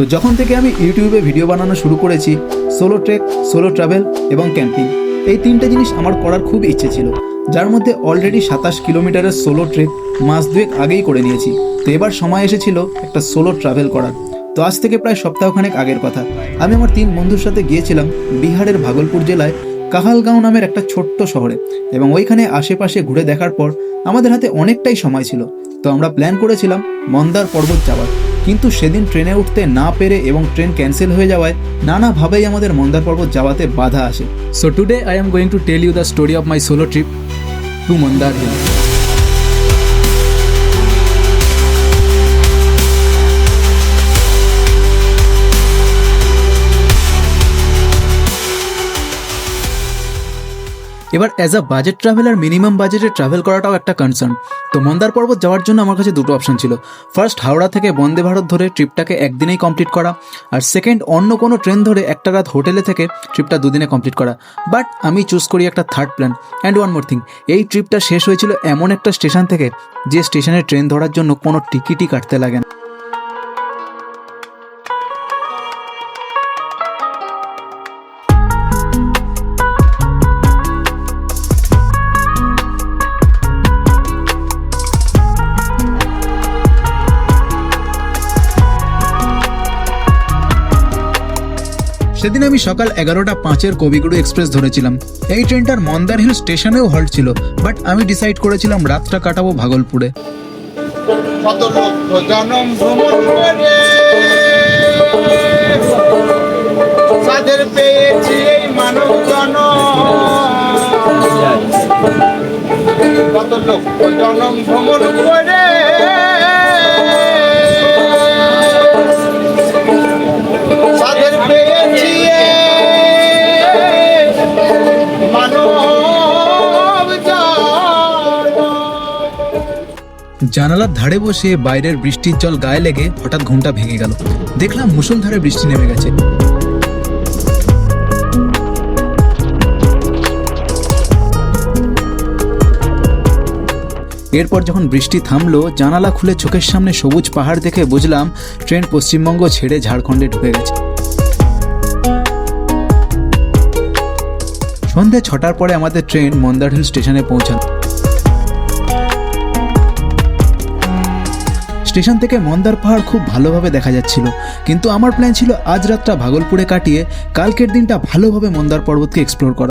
তো যখন থেকে আমি ইউটিউবে ভিডিও বানানো শুরু করেছি সোলো ট্রেক সোলো ট্রাভেল এবং ক্যাম্পিং এই তিনটে জিনিস আমার করার খুব ইচ্ছে ছিল। যার মধ্যে অলরেডি সাতাশ কিলোমিটারের সোলো ট্রেক মাস দুয়েক আগেই করে নিয়েছি। তো এবার সময় এসেছিল একটা সোলো ট্রাভেল করার। তো আজ থেকে প্রায় সপ্তাহখানেক আগের কথা। আমি আমার তিন বন্ধুর সাথে গিয়েছিলাম বিহারের ভাগলপুর জেলায় কাহালগাঁও নামের একটা ছোট্ট শহরে এবং ওইখানে আশেপাশে ঘুরে দেখার পর আমাদের হাতে অনেকটাই সময় ছিল। তো আমরা প্ল্যান করেছিলাম মন্দার পর্বত যাওয়ার। কিন্তু সেদিন ট্রেনে উঠতে না পেরে এবং ট্রেন ক্যান্সেল হয়ে যাওয়ায় নানাভাবেই আমাদের মন্দার পর্বত যাওয়াতে বাধা আসে। So today I am going to tell you the story of my solo trip to Mandar hill এবার as a budget traveller minimum বাজেটে ট্রাভেল করাটাও একটা কনসার্ন তো মন্দার পর্বত যাওয়ার জন্য আমার কাছে দুটো অপশন ছিল। ফার্স্ট হাওড়া থেকে বন্দে ভারত ধরে ট্রিপটাকে একদিনেই কমপ্লিট করা। আর সেকেন্ড অন্য কোনো ট্রেন ধরে একটা রাত হোটেলে থেকে ট্রিপটা দুদিনে কমপ্লিট করা। বাট আমি চুজ করি একটা third plan and one more thing এই ট্রিপটা শেষ হয়েছিল এমন একটা স্টেশন থেকে, যে স্টেশনে ট্রেন ধরার জন্য কোনো টিকিটই কাটতে লাগে না। সেদিন আমি সকাল এগারোটা পাঁচের কবিগুরু এক্সপ্রেস ধরেছিলাম। এই ট্রেনটার মন্দার হিল স্টেশনেও হল্ট ছিল বাট আমি ডিসাইড করেছিলাম রাতটা কাটাবো ভাগলপুরে। জনম জনম ভ্রমণ করে। জানালার ধারে বসে বাইরের বৃষ্টির জল গায়ে লেগে হঠাৎ ঘুমটা ভেঙে গেল। দেখলাম মুষলধারে বৃষ্টি নেমে গেছে। এরপর যখন বৃষ্টি থামলো, জানালা খুলে চোখের সামনে সবুজ পাহাড় দেখে বুঝলাম, ট্রেন পশ্চিমবঙ্গ ছেড়ে ঝাড়খণ্ডে ঢুকে গেছে। সন্ধে ছটার পরে আমাদের ট্রেন মন্দার হিল স্টেশনে পৌঁছানো স্টেশন থেকে মন্দার পাহাড় খুব ভালোভাবে দেখা যাচ্ছিল। কিন্তু আমার প্ল্যান ছিল আজ রাতটা ভাগলপুরে কাটিয়ে কালকের দিনটা ভালোভাবে মন্দার পর্বতকে এক্সপ্লোর করা।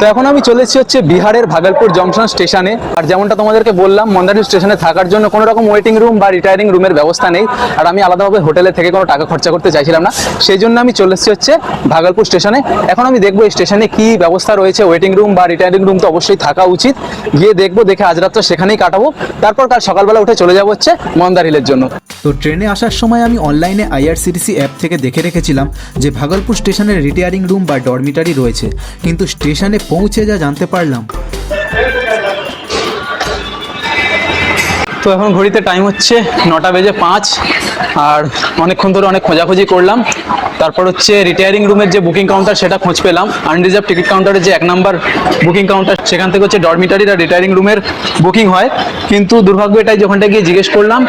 তো এখন আমি চলে এসেছি হচ্ছে বিহারের ভাগলপুর জংশন স্টেশনে। আর যেমনটা তোমাদেরকে বললাম, মন্দারী স্টেশনে থাকার জন্য কোনো রকম ওয়েটিং রুম বা রিটায়ারিং রুমের ব্যবস্থা নেই। আর আমি আলাদাভাবে হোটেলে থেকে কোনো টাকা খরচা করতে চাইছিলাম না। সেই জন্য আমি চলে এসেছি হচ্ছে ভাগলপুর স্টেশনে। এখন আমি দেখব এই স্টেশনে কি ব্যবস্থা রয়েছে। ওয়েটিং রুম বা রিটায়ারিং রুম তো অবশ্যই থাকা উচিত। গিয়ে দেখব, দেখে আজ রাতটা সেখানেই কাটাবো। তারপর কাল সকালবেলা উঠে চলে যাব হচ্ছে মন্দার হিলের জন্য। তো ট্রেনে আসার সময় আমি অনলাইনে আইআরসিটিসি অ্যাপ থেকে দেখে রেখেছিলাম যে ভাগলপুর স্টেশনের রিটায়ারিং রুম বা ডরমিটারি রয়েছে। কিন্তু স্টেশনে পৌঁছে যা জানতে পারলাম তো এখন ঘড়িতে টাইম হচ্ছে নটা বেজে পাঁচ আর অনেকক্ষণ ধরে অনেক খোঁজাখুঁজি করলাম। তারপর হচ্ছে রিটায়ারিং রুমের যে বুকিং কাউন্টার সেটা খোঁজ পেলাম। আনরিজার্ভ টিকিট কাউন্টারের যে এক নাম্বার বুকিং কাউন্টার সেখান থেকে হচ্ছে ডরমিটারি আর রিটায়ারিং রুমের বুকিং হয়। কিন্তু দুর্ভাগ্য এটাই যখনটা গিয়ে জিজ্ঞেস করলাম,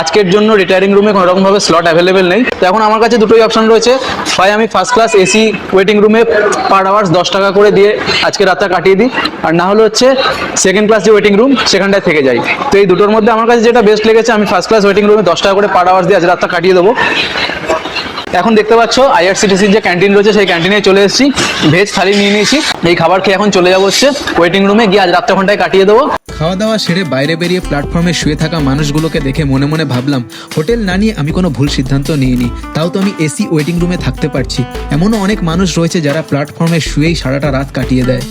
আজকের জন্য রিটায়ারিং রুমে কোনো রকমভাবে স্লট অ্যাভেলেবেল নেই। তো এখন আমার কাছে দুটোই অপশন রয়েছে। হয় আমি ফার্স্ট ক্লাস এসি ওয়েটিং রুমে পার আওয়ার্স দশ টাকা করে দিয়ে আজকে রাতটা কাটিয়ে দিই। আর না হলে হচ্ছে সেকেন্ড ক্লাস যে ওয়েটিং রুম সেখানটায় থেকে যাই। তো এই দুটোর মধ্যে আমার কাছে যেটা বেস্ট লেগেছে আমি ফার্স্ট ক্লাস ওয়েটিং রুমে দশ টাকা করে পার আওয়ার দিয়ে আজ রাতটা কাটিয়ে দেবো। এখন দেখতে পাচ্ছ আইআরসিটিসির যে ক্যান্টিন রয়েছে সেই ক্যান্টিনে চলে এসেছি। ভেজ থালি নিয়ে নিয়েছি। এই খাবার খেয়ে এখন চলে যাব হচ্ছে ওয়েটিং রুমে গিয়ে আজ রাতটা ঘন্টায় কাটিয়ে দেবো। খাওয়া দাওয়া সেরে বাইরে বেরিয়ে প্ল্যাটফর্মে শুয়ে থাকা মানুষগুলোকে দেখে মনে মনে ভাবলাম হোটেল না নিয়ে আমি কোনো ভুল সিদ্ধান্ত নিইনি তাও তো আমি এসি ওয়েটিং রুমে থাকতে পারছি। এমনও অনেক মানুষ রয়েছে যারা প্ল্যাটফর্মে শুয়েই সারাটা রাত কাটিয়ে দেয়।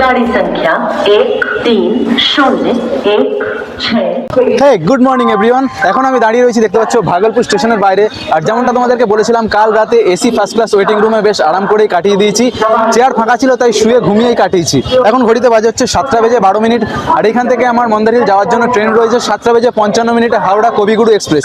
গাড়ি সংখ্যা এক তিন শূন্য এক হ্যাঁ গুড মর্নিং এভরিওয়ান এখন আমি দাঁড়িয়ে রয়েছি, দেখতে পাচ্ছ, ভাগলপুর স্টেশনের বাইরে। আর যেমনটা তোমাদেরকে বলেছিলাম, কাল রাতে এসি ফার্স্ট ক্লাস ওয়েটিং রুমে বেশ আরাম করেই কাটিয়ে দিয়েছি। চেয়ার ফাঁকা ছিল, তাই শুয়ে ঘুমিয়েই কাটিয়েছি। এখন ঘড়িতে বাজে হচ্ছে সাতটা বেজে বারো মিনিট। আর এখান থেকে আমার মন্দারিল যাওয়ার জন্য ট্রেন রয়েছে সাতটা বেজে পঞ্চান্ন মিনিটে হাওড়া কবিগুরু এক্সপ্রেস।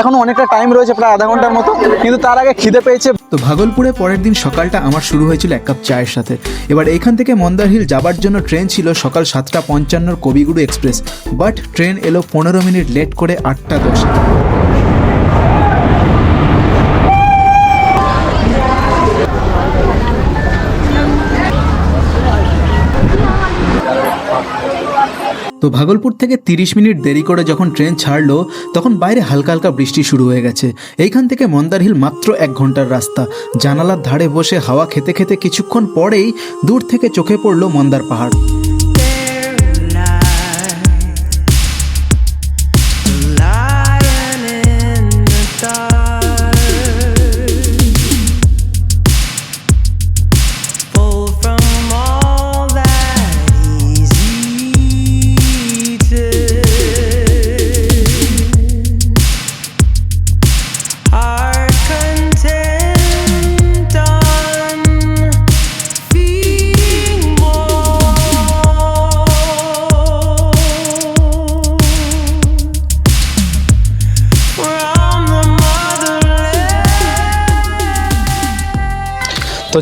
এখনও অনেকটা টাইম রয়েছে, প্রায় আধা ঘণ্টার মতো, কিন্তু তার আগে খিদে পেয়েছে। তো ভাগলপুরে পরের দিন সকালটা আমার শুরু হয়েছিল এক কাপ চায়ের সাথে। এবার এখান থেকে মন্দার হিল যাবার জন্য ট্রেন ছিল সকাল সাতটা পঞ্চান্নর কবিগুরু এক্সপ্রেস। বাট ট্রেন এলো পনেরো মিনিট লেট করে আটটা দশে। তো ভাগলপুর থেকে তিরিশ মিনিট দেরি করে যখন ট্রেন ছাড়লো, তখন বাইরে হালকা হালকা বৃষ্টি শুরু হয়ে গেছে। এইখান থেকে মন্দার হিল মাত্র এক ঘণ্টার রাস্তা। জানালার ধারে বসে হাওয়া খেতে খেতে কিছুক্ষণ পরেই দূর থেকে চোখে পড়ল মন্দার পাহাড়।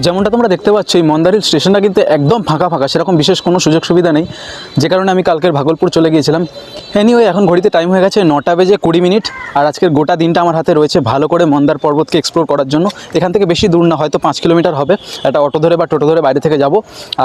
যেমনটা তোমরা দেখতে পাচ্ছ, এই মন্দারিল স্টেশনটা কিন্তু একদম ফাঁকা ফাঁকা, সেরকম বিশেষ কোনো সুযোগ সুবিধা নেই। যে কারণে আমি কালকের ভাগলপুর চলে গিয়েছিলাম। এনিওয়ে এখন ঘড়িতে টাইম হয়ে গেছে নটা বেজে কুড়ি মিনিট, আর আজকের গোটা দিনটা আমার হাতে রয়েছে ভালো করে মন্দার পর্বতকে এক্সপ্লোর করার জন্য। এখান থেকে বেশি দূর না, হয়তো পাঁচ কিলোমিটার হবে। একটা অটো ধরে বা টোটো ধরে বাইরে থেকে যাব।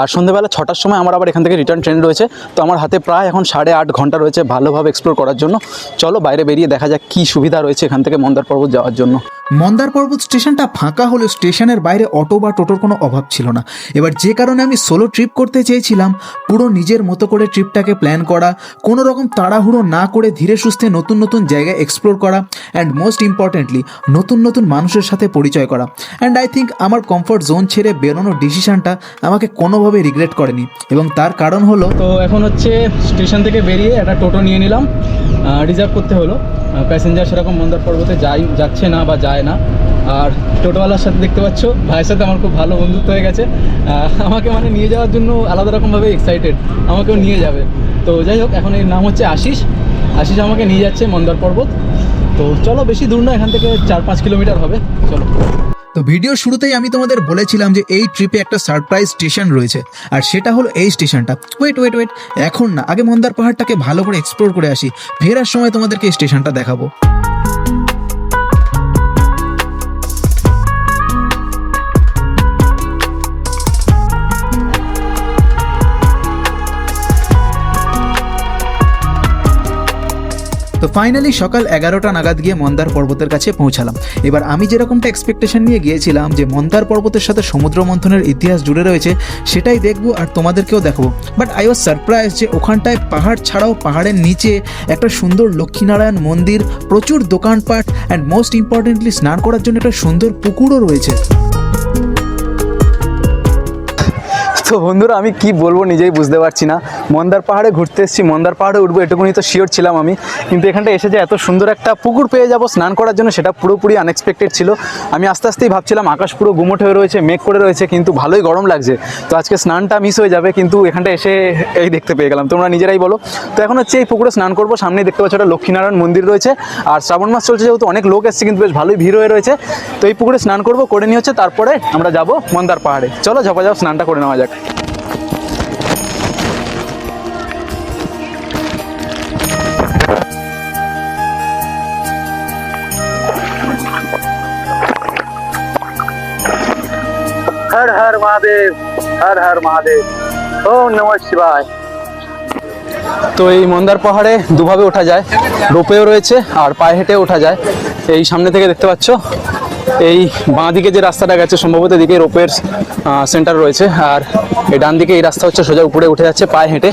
আর সন্ধ্যেবেলা ছটার সময় আমার আবার এখান থেকে রিটার্ন ট্রেন রয়েছে। তো আমার হাতে প্রায় এখন সাড়ে আট ঘণ্টা রয়েছে ভালোভাবে এক্সপ্লোর করার জন্য। চলো বাইরে বেরিয়ে দেখা যাক কী সুবিধা রয়েছে এখান থেকে মন্দার পর্বত যাওয়ার জন্য। মন্দার পর্বত স্টেশনটা ফাঁকা হলেও স্টেশনের বাইরে অটো বা টোটোর কোনো অভাব ছিল না। এবার যে কারণে আমি সোলো ট্রিপ করতে চেয়েছিলাম, পুরো নিজের মতো করে ট্রিপটাকে প্ল্যান করা, কোনো রকম তাড়াহুড়ো না করে ধীরে সুস্থে নতুন নতুন জায়গায় এক্সপ্লোর করা অ্যান্ড মোস্ট ইম্পর্টেন্টলি নতুন নতুন মানুষের সাথে পরিচয় করা। অ্যান্ড আই থিঙ্ক আমার কমফর্ট জোন ছেড়ে বেরোনোর ডিসিশনটা আমাকে কোনোভাবে রিগ্রেট করেনি। এবং তার কারণ হলো, তো এখন হচ্ছে স্টেশন থেকে বেরিয়ে একটা টোটো নিয়ে নিলাম। রিজার্ভ করতে হলো। প্যাসেঞ্জার সেরকম মন্দার পর্বতে যাই, যাচ্ছে না বা যায় না। আর টোটোওয়ালার সাথে দেখতে পাচ্ছ, ভাইয়ের সাথে আমার খুব ভালো বন্ধুত্ব হয়ে গেছে। আমাকে মানে নিয়ে যাওয়ার জন্য আলাদা রকমভাবে এক্সাইটেড আমাকেও নিয়ে যাবে। তো যাই হোক, এখন এর নাম হচ্ছে আশিস। আশিস আমাকে নিয়ে যাচ্ছে মন্দার পর্বত। তো চলো, বেশি দূর না, এখান থেকে চার পাঁচ কিলোমিটার হবে। চলো। তো ভিডিওর শুরুতেই আমি তোমাদের বলেছিলাম যে এই ট্রিপে একটা সারপ্রাইজ স্টেশন রয়েছে। আর সেটা হলো এই স্টেশনটা ওয়েট ওয়েট ওয়েট এখন না, আগে মন্দার পাহাড়টাকে ভালো করে এক্সপ্লোর করে আসি। ফেরার সময় তোমাদেরকে এই স্টেশনটা দেখাবো। তো ফাইনালি সকাল এগারোটা নাগাদ গিয়ে মন্দার পর্বতের কাছে পৌঁছালাম। এবার আমি যেরকমটা এক্সপেকটেশন নিয়ে গিয়েছিলাম যে মন্দার পর্বতের সাথে সমুদ্র মন্থনের ইতিহাস জুড়ে রয়েছে, সেটাই দেখব আর তোমাদেরকেও দেখাবো। বাট আই ওয়াজ সারপ্রাইজ যে ওখানটায় পাহাড় ছাড়াও পাহাড়ের নিচে একটা সুন্দর লক্ষ্মীনারায়ণ মন্দির, প্রচুর দোকানপাট অ্যান্ড মোস্ট ইম্পর্টেন্টলি স্নান করার জন্য একটা সুন্দর পুকুরও রয়েছে। তো বন্ধুরা, আমি কি বলব নিজেই বুঝতে পারছি না। মন্দার পাহাড়ে ঘুরতে এসেছি, মন্দার পাহাড়ে উঠবো, এটুকুনি তো শিওর ছিলাম আমি। কিন্তু এখানটা এসে যে এত সুন্দর একটা পুকুর পেয়ে যাব স্নান করার জন্য, সেটা পুরোপুরি আনএক্সপেক্টেড ছিল। আমি আস্তে আস্তেই ভাবছিলাম, আকাশ পুরো গুমোট হয়ে রয়েছে, মেঘ করে রয়েছে, কিন্তু ভালোই গরম লাগছে। তো আজকে স্নানটা মিস হয়ে যাবে, কিন্তু এখানটা এসে এই দেখতে পেয়ে গেলাম। তোমরা নিজেরাই বলো। তো এখন হচ্ছে এই পুকুরে স্নান করব, সামনেই দেখতে পাচ্ছ একটা লক্ষ্মীনারায়ণ মন্দির রয়েছে। আর শ্রাবণ মাস চলছে যেহেতু অনেক লোক এসছে, কিন্তু বেশ ভালোই ভিড় হয়ে রয়েছে। তো এই পুকুরে স্নান করব করে নিয়ে হচ্ছে তারপরে আমরা যাব মন্দার পাহাড়ে। চলো ঝপা যাও স্নানটা করে নেওয়া যাক। হর হর মহাদেব হর হর মহাদেব। ওম নম শিবায়। তো এই মন্দার পাহাড়ে দুভাবে ওঠা যায়। রোপেও রয়েছে আর পায়ে হেঁটে ওঠা যায়। এই সামনে থেকে দেখতে পাচ্ছ এই বাঁ দিকে যে রাস্তাটা গেছে, সম্ভবত এদিকে রোপের সেন্টার রয়েছে। আর এই ডান দিকে এই রাস্তা হচ্ছে সোজা উপরে উঠে যাচ্ছে পায়ে হেঁটে।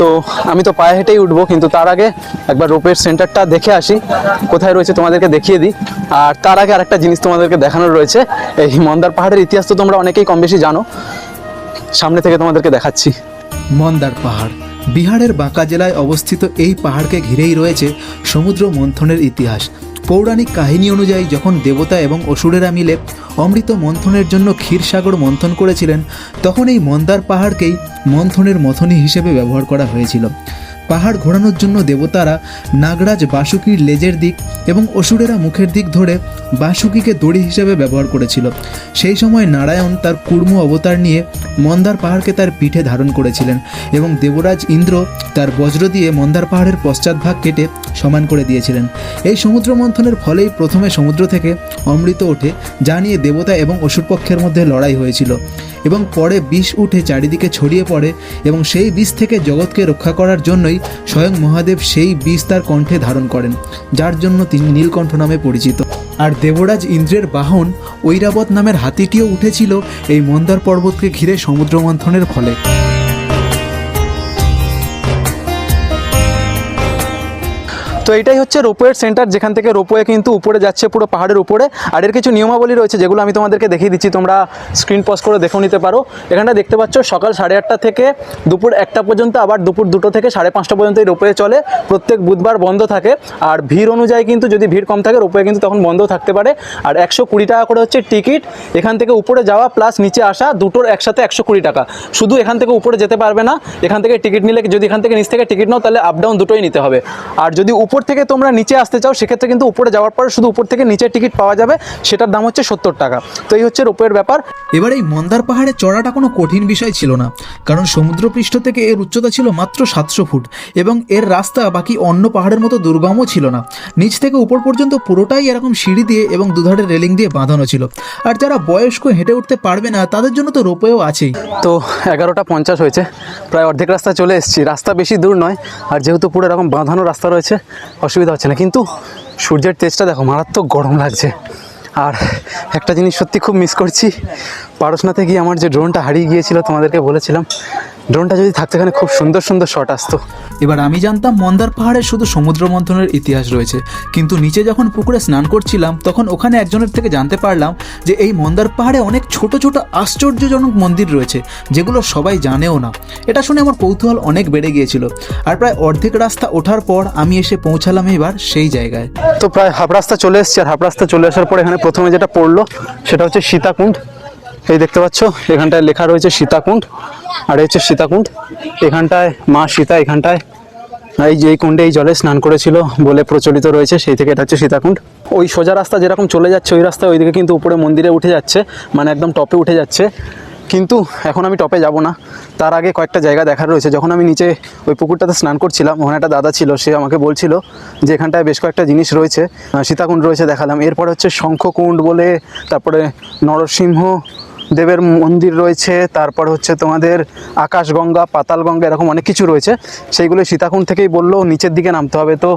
তো আমি তো পায়ে হেঁটেই উঠবো, কিন্তু তার আগে একবার রোপের সেন্টারটা দেখে আসি। কোথায় রয়েছে তোমাদেরকে দেখিয়ে দিই। আর তার আগে আরেকটা জিনিস তোমাদেরকে দেখানোর রয়েছে। এই মন্দার পাহাড়ের ইতিহাস তো তোমরা অনেকেই কম বেশি জানো। সামনে থেকে তোমাদেরকে দেখাচ্ছি। মন্দার পাহাড়, বিহারের বাঁকা জেলায় অবস্থিত এই পাহাড়কে ঘিরেই রয়েছে সমুদ্র মন্থনের ইতিহাস। পৌরাণিক কাহিনী অনুযায়ী যখন দেবতা এবং অসুরেরা মিলে অমৃত মন্থনের জন্য ক্ষীরসাগর মন্থন করেছিলেন, তখন এই মন্দার পাহাড়কেই মন্থনের মথনী হিসেবে ব্যবহার করা হয়েছিল। পাহাড় ঘোরানোর জন্য দেবতারা নাগরাজ বাসুকির লেজের দিক এবং অসুরেরা মুখের দিক ধরে বাসুকিকে দড়ি হিসেবে ব্যবহার করেছিল। সেই সময় নারায়ণ তার কুর্ম অবতার নিয়ে মন্দার পাহাড়কে তার পিঠে ধারণ করেছিলেন এবং দেবরাজ ইন্দ্র তার বজ্র দিয়ে মন্দার পাহাড়ের পশ্চাৎভাগ কেটে সমান করে দিয়েছিলেন। এই সমুদ্র মন্থনের ফলেই প্রথমে সমুদ্র থেকে অমৃত ওঠে, যা নিয়ে দেবতা এবং অসুর পক্ষের মধ্যে লড়াই হয়েছিল। এবং পরে বিষ উঠে চারিদিকে ছড়িয়ে পড়ে এবং সেই বিষ থেকে জগৎকে রক্ষা করার জন্যই স্বয়ং মহাদেব সেই বীজ তার কণ্ঠে ধারণ করেন, যার জন্য তিনি নীলকণ্ঠ নামে পরিচিত। আর দেবরাজ ইন্দ্রের বাহন ঐরাবত নামের হাতিটিও উঠেছিল এই মন্দার পর্বতকে ঘিরে সমুদ্র মন্থনের ফলে। তো এটাই হচ্ছে রোপওয়ের সেন্টার যেখান থেকে রোপওয়ে কিন্তু উপরে যাচ্ছে, পুরো পাহাড়ের উপরে। আর এর কিছু নিয়মাবলী রয়েছে, যেগুলো আমি তোমাদেরকে দেখিয়ে দিচ্ছি, তোমরা স্ক্রিন পজ করে দেখেও নিতে পারো। এখানটা দেখতে পাচ্ছ, সকাল সাড়ে আটটা থেকে দুপুর একটা পর্যন্ত, আবার দুপুর দুটো থেকে সাড়ে পাঁচটা পর্যন্ত এই রোপওয়ে চলে। প্রত্যেক বুধবার বন্ধ থাকে। আর ভিড় অনুযায়ী কিন্তু যদি ভিড় কম থাকে, রোপওয়ে কিন্তু তখন বন্ধ থাকতে পারে। আর একশো কুড়ি টাকা করে হচ্ছে টিকিট, এখান থেকে উপরে যাওয়া প্লাস নিচে আসা, দুটোর একসাথে একশো কুড়ি টাকা। শুধু এখান থেকে উপরে যেতে পারবে না, এখান থেকে টিকিট নিলে, যদি এখান থেকে নিচ থেকে টিকিট নাও, তাহলে আপ ডাউন দুটোই নিতে হবে। আর যদি উপর থেকে তোমরা নিচে আসতে চাও সেক্ষেত্রে কিন্তু উপরে যাওয়ার পরে শুধু উপর থেকে নিচের টিকিট পাওয়া যাবে। সেটার দাম হচ্ছে সত্তর টাকা। তো এই হচ্ছে রোপের ব্যাপার। এবার এই মন্দার পাহাড়ে চড়াটা কোনো কঠিন বিষয় ছিল না কারণ সমুদ্রপৃষ্ঠ থেকে এর উচ্চতা ছিল মাত্র সাতশো ফুট এবং এর রাস্তা বাকি অন্য পাহাড়ের মতো দুর্গমও ছিল না। নিচ থেকে উপর পর্যন্ত পুরোটাই এরকম সিঁড়ি দিয়ে এবং দুধারে রেলিং দিয়ে বাঁধানো ছিল। আর যারা বয়স্ক হেঁটে উঠতে পারবে না তাদের জন্য তো রোপেও আছেই। তো এগারোটা পঞ্চাশ হয়েছে। প্রায় অর্ধেক রাস্তা চলে এসেছি। রাস্তা বেশি দূর নয় আর যেহেতু পুরো এরকম বাঁধানো রাস্তা রয়েছে অসুবিধা হচ্ছে না। কিন্তু সূর্যের তেজটা দেখো, মারাত্মক গরম লাগছে। আর একটা জিনিস সত্যি খুব মিস করছি পারসনাতে গিয়ে আমার যে ড্রোনটা হারিয়ে গিয়েছিল তোমাদেরকে বলেছিলাম ড্রোনটা যদি থাকতো এখানে খুব সুন্দর সুন্দর শট আসতো। এবার আমি জানতাম মন্দার পাহাড়ে শুধু সমুদ্র মন্থনের ইতিহাস রয়েছে কিন্তু নিচে যখন পুকুরে স্নান করছিলাম তখন ওখানে একজনের থেকে জানতে পারলাম যে এই মন্দার পাহাড়ে অনেক ছোট ছোট আশ্চর্যজনক মন্দির রয়েছে যেগুলো সবাই জানেও না। এটা শুনে আমার কৌতূহল অনেক বেড়ে গিয়েছিল আর প্রায় অর্ধেক রাস্তা ওঠার পর আমি এসে পৌঁছালাম এবার সেই জায়গায়। তো প্রায় হাফ রাস্তা চলে এসছে আর হাফ রাস্তা চলে আসার পর এখানে প্রথমে যেটা পড়ল সেটা হচ্ছে সীতাকুণ্ড। এই দেখতে পাচ্ছ, এখানটায় লেখা রয়েছে সীতাকুণ্ড, আর হচ্ছে সীতাকুণ্ড। এখানটায় মা সীতা, এখানটায় এই যে কুণ্ডে এই জলে স্নান করেছিল বলে প্রচলিত রয়েছে, সেই থেকে এটা হচ্ছে সীতাকুণ্ড। ওই সোজা রাস্তা যেরকম চলে যাচ্ছে, ওই রাস্তায় ওইদিকে কিন্তু উপরে মন্দিরে উঠে যাচ্ছে মানে একদম টপে উঠে যাচ্ছে। কিন্তু এখন আমি টপে যাব না। তার আগে কয়েকটা জায়গা দেখার রয়েছে। যখন আমি নিচে ওই পুকুরটাতে স্নান করছিলাম, ওখানে একটা দাদা ছিল, সে আমাকে বলছিল যে এখানটায় বেশ কয়েকটা জিনিস রয়েছে সীতাকুণ্ড রয়েছে দেখালাম। এরপর হচ্ছে শঙ্খকুণ্ড বলে, তারপরে নরসিংহ দেবের মন্দির রয়েছে, তারপর হচ্ছে তোমাদের আকাশগঙ্গা, পাতালগঙ্গা, এরকম অনেক কিছু রয়েছে। সেইগুলো সীতাকুণ্ড থেকেই বলল, নিচের দিকে নামতে হবে। তো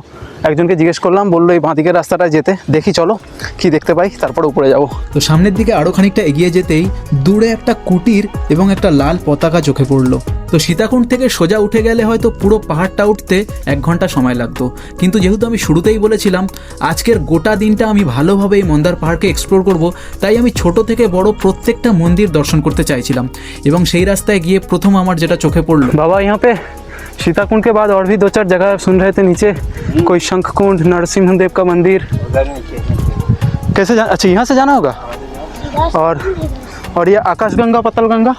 একজনকে জিজ্ঞেস করলাম, বলল, এই বাঁদিকের রাস্তাটায় যেতে, দেখি চলো, কি দেখতে পাই, তারপর উপরে যাব। তো সামনের দিকে আরও খানিকটা এগিয়ে যেতেই দূরে একটা কুটির এবং একটা লাল পতাকা চোখে পড়ল। তো সীতাকুণ্ড থেকে সোজা উঠে গেলে হয়তো পুরো পাহাড়টা উঠতে এক ঘণ্টা সময় লাগতো। কিন্তু যেহেতু আমি শুরুতেই বলেছিলাম, আজকের গোটা দিনটা আমি ভালোভাবে এই মন্দার পাহাড়কে এক্সপ্লোর করব, তাই আমি ছোট থেকে বড় প্রত্যেকটা মন্দির দর্শন করতে চাইছিলাম এবং সেই রাস্তায় গিয়ে প্রথম আমার যেটা চোখে পড়লো बाबा यहाँ पे सीताकुंड के बाद और भी दो चार जगह सुन रहे थे नीचे कोई शंख कुंड नरसिंह देव का मंदिर कैसे जा अच्छा यहाँ से जाना होगा और और ये आकाश गंगा पतल गंगा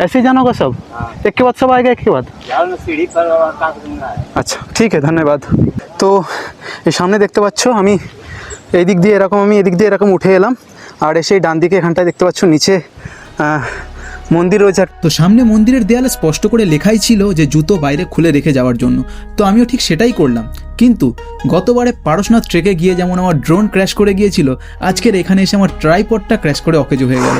ऐसे ही जाना होगा सब एक के बाद सब आएगा एक के बाद আচ্ছা ঠিক আছে ধন্যবাদ তো এই সামনে দেখতে পাচ্ছ আমি এই দিক দিয়ে এরকম আমি এদিক দিয়ে এরকম উঠে এলাম আর এসে এই ডান দিকে এখানটায় দেখতে পাচ্ছ নিচে মন্দির রয়েছে। তো সামনে মন্দিরের দেয়ালে স্পষ্ট করে লেখাই ছিল যে জুতো বাইরে খুলে রেখে যাওয়ার জন্য। তো আমিও ঠিক সেটাই করলাম। কিন্তু গতবারে পারশনাথ ট্রেকে গিয়ে যেমন আমার ড্রোন ক্র্যাশ করে গিয়েছিল, আজকের এখানে এসে আমার ট্রাইপডটা ক্র্যাশ করে অকেজ হয়ে গেল।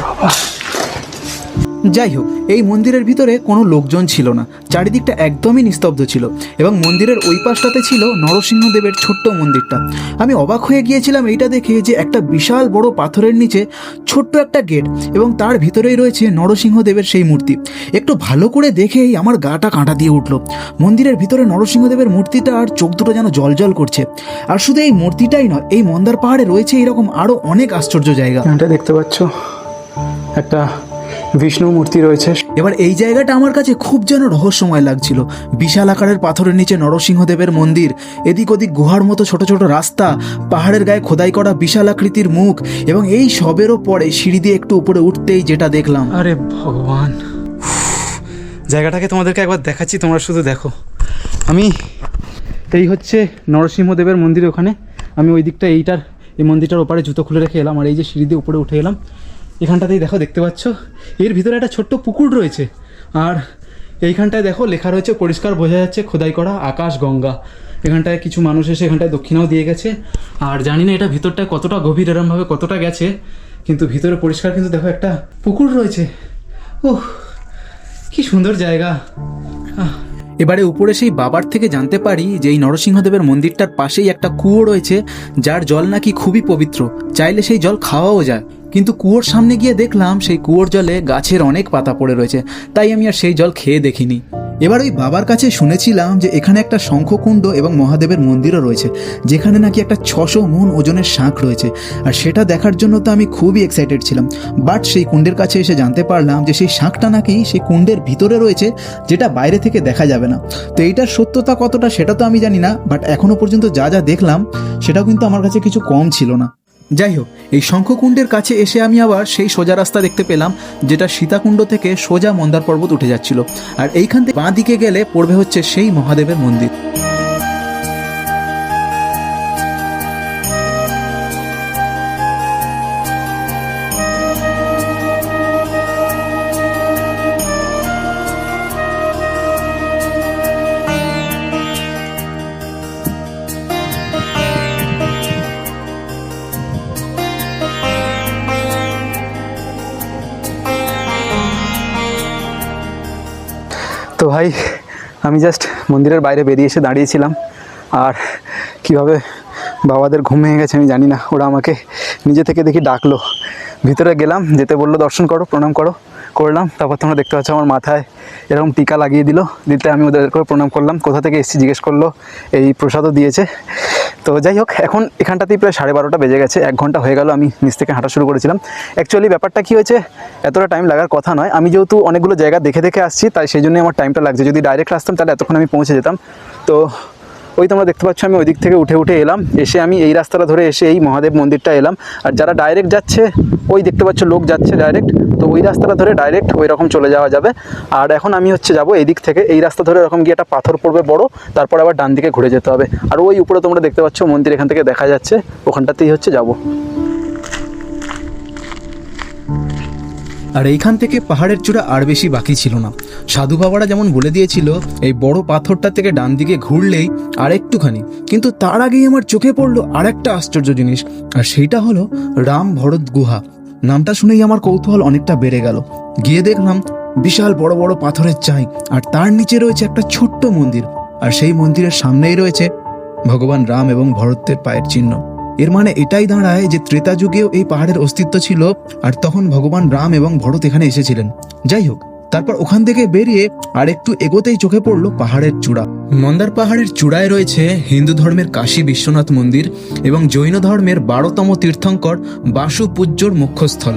যাই হোক এই মন্দিরের ভিতরে কোনো লোকজন ছিল না। চারিদিকটা একদমই নিস্তব্ধ ছিল এবং মন্দিরের ওই পাশটাতে ছিল নরসিংহদেবের ছোট্ট মন্দিরটা। আমি অবাক হয়ে গিয়েছিলাম এইটা দেখে যে একটা বিশাল বড় পাথরের নিচে ছোট্ট একটা গেট এবং তার ভিতরেই রয়েছে নরসিংহদেবের সেই মূর্তি। একটু ভালো করে দেখেই আমার গাটা কাঁটা দিয়ে উঠল। মন্দিরের ভিতরে নরসিংহদেবের মূর্তিটা আর চোখ দুটো যেন জলজল করছে। আর শুধু এই মূর্তিটাই নয়, এই মন্দার পাহাড়ে রয়েছে এরকম আরও অনেক আশ্চর্য জায়গা। দেখতে পাচ্ছ? একটা বিষ্ণু মূর্তি রয়েছে। এবার এই জায়গাটা আমার কাছে খুব যেন রহস্যময় লাগছিল। বিশাল আকারের পাথরের নিচে নরসিংহদেবের মন্দির এদিক ওদিক গুহার মতো ছোট ছোট রাস্তা পাহাড়ের গায়ে খোদাই করা বিশাল আকৃতির মুখ এবং এই সবেরও পরে সিঁড়ি দিয়ে একটু উপরে উঠতেই যেটা দেখলাম। আরে ভগবান। জায়গাটাকে তোমাদেরকে একবার দেখাচ্ছি তোমরা শুধু দেখো। আমি এই হচ্ছে নরসিংহদেবের মন্দির ওখানে। আমি ওই দিকটা এইটার এই মন্দিরটার ওপারে জুতো খুলে রেখে এলাম আর এই যে সিঁড়ি দিয়ে উপরে উঠে এলাম। এখানটাতেই দেখো, দেখতে পাচ্ছ? এর ভিতরে একটা ছোট্ট পুকুর রয়েছে। আর এইখানটায় দেখো, লেখা রয়েছে, পরিষ্কার বোঝা যাচ্ছে, খোদাই করা আকাশ গঙ্গা। এখানটায় কিছু মানুষ এসে এখানটায় দক্ষিণাও দিয়ে গেছে। আর জানি না এটা ভিতরটায় কতটা গভীর, এরমভাবে কতটা গেছে, কিন্তু ভিতরে পরিষ্কার কিন্তু দেখো একটা পুকুর রয়েছে। ওহ কি সুন্দর জায়গা। এবারে উপরে সেই বাবার থেকে জানতে পারি যে এই নরসিংহদেবের মন্দিরটার পাশেই একটা কুয়ো রয়েছে, যার জল নাকি খুবই পবিত্র। চাইলে সেই জল খাওয়াও যায়। কিন্তু কুয়োর সামনে গিয়ে দেখলাম সেই কুয়োর জলে গাছের অনেক পাতা পড়ে রয়েছে। তাই আমি আর সেই জল খেয়ে দেখিনি। এবার ওই বাবার কাছে শুনেছিলাম যে এখানে একটা শঙ্খকুণ্ড এবং মহাদেবের মন্দিরও রয়েছে, যেখানে নাকি একটা ছশো মন ওজনের শাঁখ রয়েছে। আর সেটা দেখার জন্য তো আমি খুবই এক্সাইটেড ছিলাম। বাট সেই কুণ্ডের কাছে এসে জানতে পারলাম যে সেই শাঁখটা নাকি সেই কুণ্ডের ভিতরে রয়েছে, যেটা বাইরে থেকে দেখা যাবে না। তো এইটার সত্যতা কতটা সেটা তো আমি জানি না বাট এখনও পর্যন্ত যা যা দেখলাম, সেটাও কিন্তু আমার কাছে কিছু কম ছিল না। যাই হোক এই শঙ্খকুণ্ডের কাছে এসে আমি আবার সেই সোজা রাস্তা দেখতে পেলাম, যেটা সীতাকুণ্ড থেকে সোজা মন্দার পর্বত উঠে যাচ্ছিল। আর এইখান থেকে বাঁ দিকে গেলে পড়বে হচ্ছে সেই মহাদেবের মন্দির। ভাই, আমি জাস্ট মন্দিরের বাইরে বেরিয়ে এসে দাঁড়িয়েছিলাম। আর কীভাবে বাবাদের ঘুম ভেঙে গেছে আমি জানি না। ওরা আমাকে নিজে থেকে দেখি ডাকলো। ভিতরে গেলাম, যেতে বলল, দর্শন করো, প্রণাম করো। করলাম, তারপর তোমরা দেখতে পাচ্ছ আমার মাথায় এরকম টিকা লাগিয়ে দিল। দিতে আমি ওদের করে প্রণাম করলাম। কোথা থেকে এসছি জিজ্ঞেস করল। এই প্রসাদও দিয়েছে। তো যাই হোক, এখন এখানটাতেই প্রায় সাড়ে বারোটা বেজে গেছে, এক ঘণ্টা হয়ে গেল, আমি নিচ থেকে হাঁটা শুরু করেছিলাম। অ্যাকচুয়ালি ব্যাপারটা কী হয়েছে, এতটা টাইম লাগার কথা নয়। আমি যেহেতু অনেকগুলো জায়গা দেখে দেখে আসছি, তাই সেই জন্যই আমার টাইমটা লাগছে। যদি ডাইরেক্ট আসতাম, তাহলে এতক্ষণ আমি পৌঁছে যেতাম। তো ওই তোমরা দেখতে পাচ্ছ, আমি ওই দিক থেকে উঠে উঠে এলাম। এসে আমি এই রাস্তাটা ধরে এসে এই মহাদেব মন্দিরটা এলাম। আর যারা ডাইরেক্ট যাচ্ছে, ওই দেখতে পাচ্ছ, লোক যাচ্ছে ডাইরেক্ট তো ওই রাস্তাটা ধরে ডাইরেক্ট ওই রকম চলে যাওয়া যাবে। আর এখন আমি হচ্ছে যাব এই দিক থেকে। এই রাস্তা ধরে এরকম গিয়ে একটা পাথর পড়বে বড়, তারপর আবার ডান দিকে ঘুরে যেতে হবে। আর ওই উপরে তোমরা দেখতে পাচ্ছ, মন্দির এখান থেকে দেখা যাচ্ছে। ওখানটাতেই হচ্ছে যাব। আর এইখান থেকে পাহাড়ের চূড়া আর বেশি বাকি ছিল না। সাধু বাবারা যেমন বলে দিয়েছিল, এই বড় পাথরটা থেকে ডান দিকে ঘুরলেই আর একটুখানি। কিন্তু তার আগেই আমার চোখে পড়ল আর একটা আশ্চর্য জিনিস, আর সেইটা হলো রাম ভরত গুহা। নামটা শুনেই আমার কৌতূহল অনেকটা বেড়ে গেল। গিয়ে দেখলাম বিশাল বড় বড় পাথরের চাই, আর তার নিচে রয়েছে একটা ছোট্ট মন্দির, আর সেই মন্দিরের সামনেই রয়েছে ভগবান রাম এবং ভরতের পায়ের চিহ্ন। এর মানে এটাই দাঁড়ায় যে ত্রেতা যুগেও এই পাহাড়ের অস্তিত্ব ছিল, আর তখন ভগবান রাম এবং ভরত এখানে এসেছিলেন। যাই হোক, তারপর ওখান থেকে বেরিয়ে আর একটু এগোতেই চোখে পড়ল পাহাড়ের চূড়া। মন্দার পাহাড়ের চূড়ায় রয়েছে হিন্দু ধর্মের কাশী বিশ্বনাথ মন্দির এবং জৈন ধর্মের বারোতম তীর্থঙ্কর বাসু পূজ্যর মুখ্যস্থল।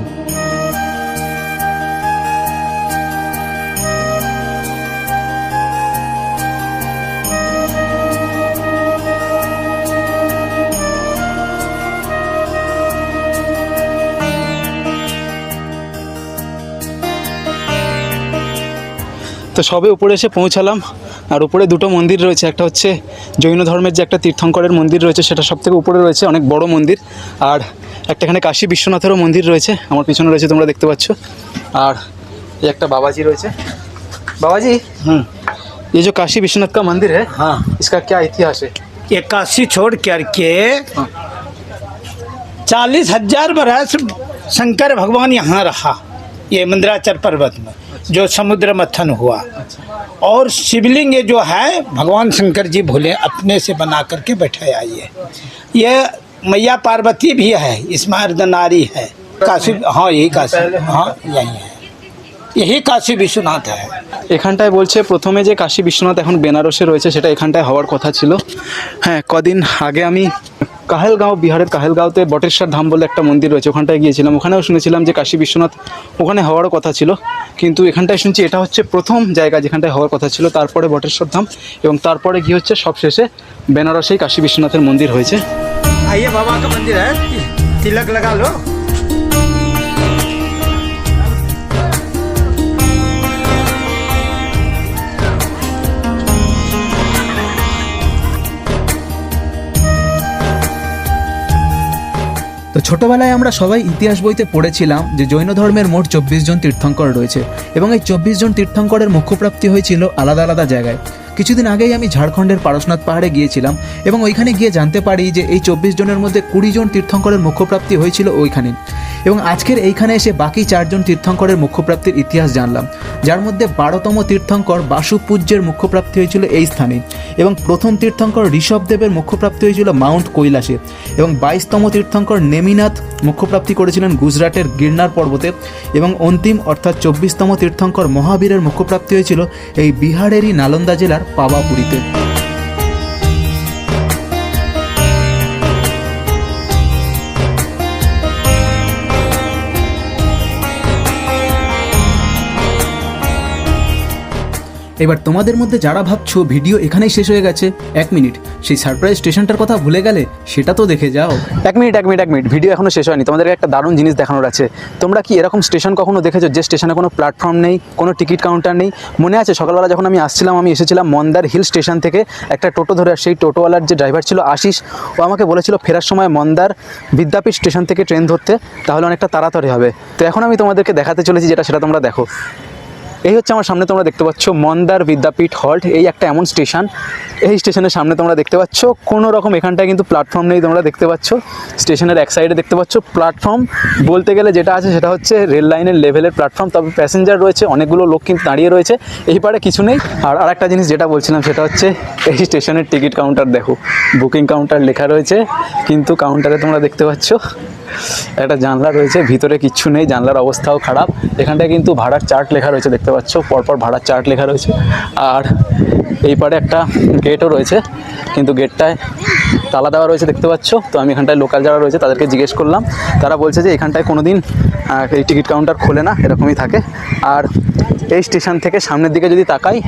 তো সবে উপরে এসে পৌঁছালাম আর উপরে দুটো মন্দির রয়েছে একটা হচ্ছে জৈন ধর্মের যে একটা তীর্থঙ্করের মন্দির রয়েছে সেটা সব থেকে উপরে রয়েছে অনেক বড় মন্দির আর একটা এখানে কাশী বিশ্বনাথেরও মন্দির রয়েছে আমার পিছনে রয়েছে তোমরা দেখতে পাচ্ছ আর এই একটা বাবাজি রয়েছে বাবাজি হুম ये जो काशी विश्वनाथ का मंदिर है हाँ इसका क्या इतिहास है ये काशी छोड़ करके चालीस हजार बरस शंकर भगवान यहाँ रहा ये मंदिराचल पर्वत में जो समुद्र मथन हुआ। और शिवलिंग ये जो है भगवान शंकर जी भोले अपने से बना करके बैठे आइए यह मैया पार्वती भी है इसमें नारी है। काशी हाँ यही काशी। हाँ यही है। এই কাশী বিশ্বনাথ এখানটায় বলছে প্রথমে যে কাশী বিশ্বনাথ এখন বেনারসে রয়েছে সেটা এখানটায় হওয়ার কথা ছিল। হ্যাঁ কদিন আগে আমি কাহেলগাঁও বিহারের কাহেলগাঁওতে বটেশ্বর ধাম বলে একটা মন্দির রয়েছে ওখানটায় গিয়েছিলাম। ওখানেও শুনেছিলাম যে কাশী বিশ্বনাথ ওখানে হওয়ারও কথা ছিল। কিন্তু এখানটায় শুনছি এটা হচ্ছে প্রথম জায়গা যেখানটায় হওয়ার কথা ছিল তারপরে বটেশ্বর ধাম এবং তারপরে কি হচ্ছে সব শেষে বেনারসেই কাশী বিশ্বনাথের মন্দির হয়েছে। আইয়ে বাবা মন্দির তিলক লাগা তো ছোটবেলায় আমরা সবাই ইতিহাস বইতে পড়েছিলাম যে জৈন ধর্মের মোট চব্বিশ জন তীর্থঙ্কর রয়েছে এবং এই চব্বিশ জন তীর্থঙ্করের মুখ্যপ্রাপ্তি হয়েছিল আলাদা আলাদা জায়গায়। কিছুদিন আগেই আমি ঝাড়খণ্ডের পারশনাথ পাহাড়ে গিয়েছিলাম এবং ওইখানে গিয়ে জানতে পারি যে এই চব্বিশ জনের মধ্যে কুড়ি জন তীর্থঙ্করের মুখ্যপ্রাপ্তি হয়েছিল ওইখানে। এবং আজকের এইখানে এসে বাকি চারজন তীর্থঙ্করের মুখ্যপ্রাপ্তির ইতিহাস জানলাম। যার মধ্যে বারোতম তীর্থঙ্কর বাসুপূজ্যের মুখ্যপ্রাপ্তি হয়েছিল এই স্থানে এবং প্রথম তীর্থঙ্কর ঋষভদেবের মুখ্যপ্রাপ্তি হয়েছিল মাউন্ট কৈলাসে এবং বাইশতম তীর্থঙ্কর নেমিনাথ মুখ্যপ্রাপ্তি করেছিলেন গুজরাটের গিরনার পর্বতে এবং অন্তিম অর্থাৎ চব্বিশতম তীর্থঙ্কর মহাবীরের মুখ্যপ্রাপ্তি হয়েছিল এই বিহারেরই নালন্দা জেলার পাওয়াপুরীতে। এবার তোমাদের মধ্যে যারা ভাবছ ভিডিও এখানেই শেষ হয়ে গেছে, এক মিনিট। সেই সারপ্রাইজ স্টেশনটার কথা ভুলে গেলে সেটা তো দেখে যাও। এক মিনিট এক মিনিট এক মিনিট। ভিডিও এখনও শেষ হয়নি। তোমাদেরকে একটা দারুণ জিনিস দেখানোর আছে। তোমরা কি এরকম স্টেশন কখনো দেখেছ যে স্টেশনে কোনো প্ল্যাটফর্ম নেই, কোনো টিকিট কাউন্টার নেই? মনে আছে, সকালবেলা যখন আমি আসছিলাম, আমি এসেছিলাম মন্দার হিল স্টেশন থেকে একটা টোটো ধরে সেই টোটোওয়ালার যে ড্রাইভার ছিল আশিস, ও আমাকে বলেছিল, ফেরার সময় মন্দার বিদ্যাপীঠ স্টেশন থেকে ট্রেন ধরতে, তাহলে অনেকটা তাড়াতাড়ি হবে। তো এখন আমি তোমাদেরকে দেখাতে চলেছি যেটা, সেটা তোমরা দেখো। এই হচ্ছে আমার সামনে তোমরা দেখতে পাচ্ছ মন্দার বিদ্যাপীঠ হল্ট। এই একটা এমন স্টেশন। এই স্টেশনের সামনে তোমরা দেখতে পাচ্ছ কোনো রকম এখানটায় কিন্তু প্ল্যাটফর্ম নেই তোমরা দেখতে পাচ্ছ। স্টেশনের এক সাইডে দেখতে পাচ্ছ প্ল্যাটফর্ম। বলতে গেলে যেটা আছে সেটা হচ্ছে রেল লাইনের লেভেলের প্ল্যাটফর্ম। তবে প্যাসেঞ্জার রয়েছে, অনেকগুলো লোক কিন্তু দাঁড়িয়ে রয়েছে। এই পারে কিছু নেই। আর আরেকটা জিনিস যেটা বলছিলাম সেটা হচ্ছে এই স্টেশনের টিকিট কাউন্টার দেখো। বুকিং কাউন্টার লেখা রয়েছে। কিন্তু কাউন্টারে তোমরা দেখতে পাচ্ছ একটা জানলা রয়েছে, ভিতরে কিচ্ছু নেই, জানলার অবস্থাও খারাপ। এখানটায় কিন্তু ভাড়ার চার্ট লেখা রয়েছে, দেখতে পাচ্ছ, পরপর ভাড়ার চার্ট লেখা রয়েছে। আর এই পারে একটা গেটও রয়েছে, কিন্তু গেটটায় তালা দেওয়া রয়েছে, দেখতে পাচ্ছ। তো আমি এখানটায় লোকাল যারা রয়েছে, তাদেরকে জিজ্ঞেস করলাম। তারা বলছে যে এখানটায় কোনো দিন এই টিকিট কাউন্টার খোলে না, এরকমই থাকে। আর এই স্টেশন থেকে সামনের দিকে যদি তাকাই,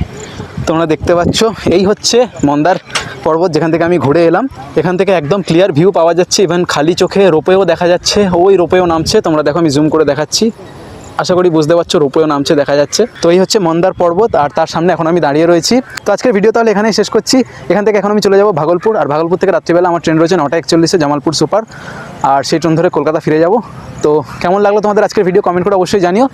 তোমরা দেখতে পাচ্ছ, এই হচ্ছে মন্দার পর্বত যেখান থেকে আমি ঘুরে এলাম, এখান থেকে একদম ক্লিয়ার ভিউ পাওয়া যাচ্ছে। ইভেন খালি চোখে রোপেও দেখা যাচ্ছে। ওই রোপেও নামছে। তোমরা দেখো, আমি জুম করে দেখাচ্ছি। আশা করি বুঝতে পারছ, রোপেও নামছে, দেখা যাচ্ছে। তো এই হচ্ছে মন্দার পর্বত, আর তার সামনে এখন আমি দাঁড়িয়ে রয়েছি। তো আজকের ভিডিও তাহলে এখানেই শেষ করছি। এখান থেকে এখন আমি চলে যাব ভাগলপুর, আর ভাগলপুর থেকে রাত্রিবেলা আমার ট্রেন রয়েছে নটা একচল্লিশে জামালপুর সুপার। আর সেই ট্রেন ধরে কলকাতা ফিরে যাব। তো কেমন লাগল তোমাদের আজকের ভিডিও কমেন্ট করে অবশ্যই জানিও।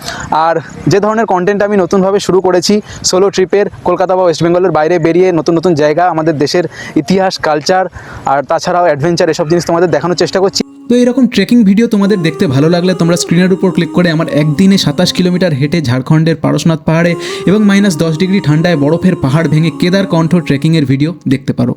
আর যে ধরনের কন্টেন্ট আমি নতুনভাবে শুরু করেছি সোলো ট্রিপের কলকাতা বা ওয়েস্ট বেঙ্গলের বাইরে বেরিয়ে নতুন নতুন জায়গা, আমাদের দেশের ইতিহাস কালচার আর তাছাড়াও অ্যাডভেঞ্চার এসব জিনিস তোমাদের দেখানোর চেষ্টা করছি। তো এরকম ট্রেকিং ভিডিও তোমাদের দেখতে ভালো লাগলে তোমরা স্ক্রিনের উপর ক্লিক করে আমার একদিনে সাতাশ কিলোমিটার হেঁটে ঝাড়খণ্ডের পারশনাথ পাহাড়ে এবং মাইনাস দশ ডিগ্রি ঠান্ডায় বরফের পাহাড় ভেঙে কেদার কণ্ঠ ট্রেকিংয়ের ভিডিও দেখতে পারো।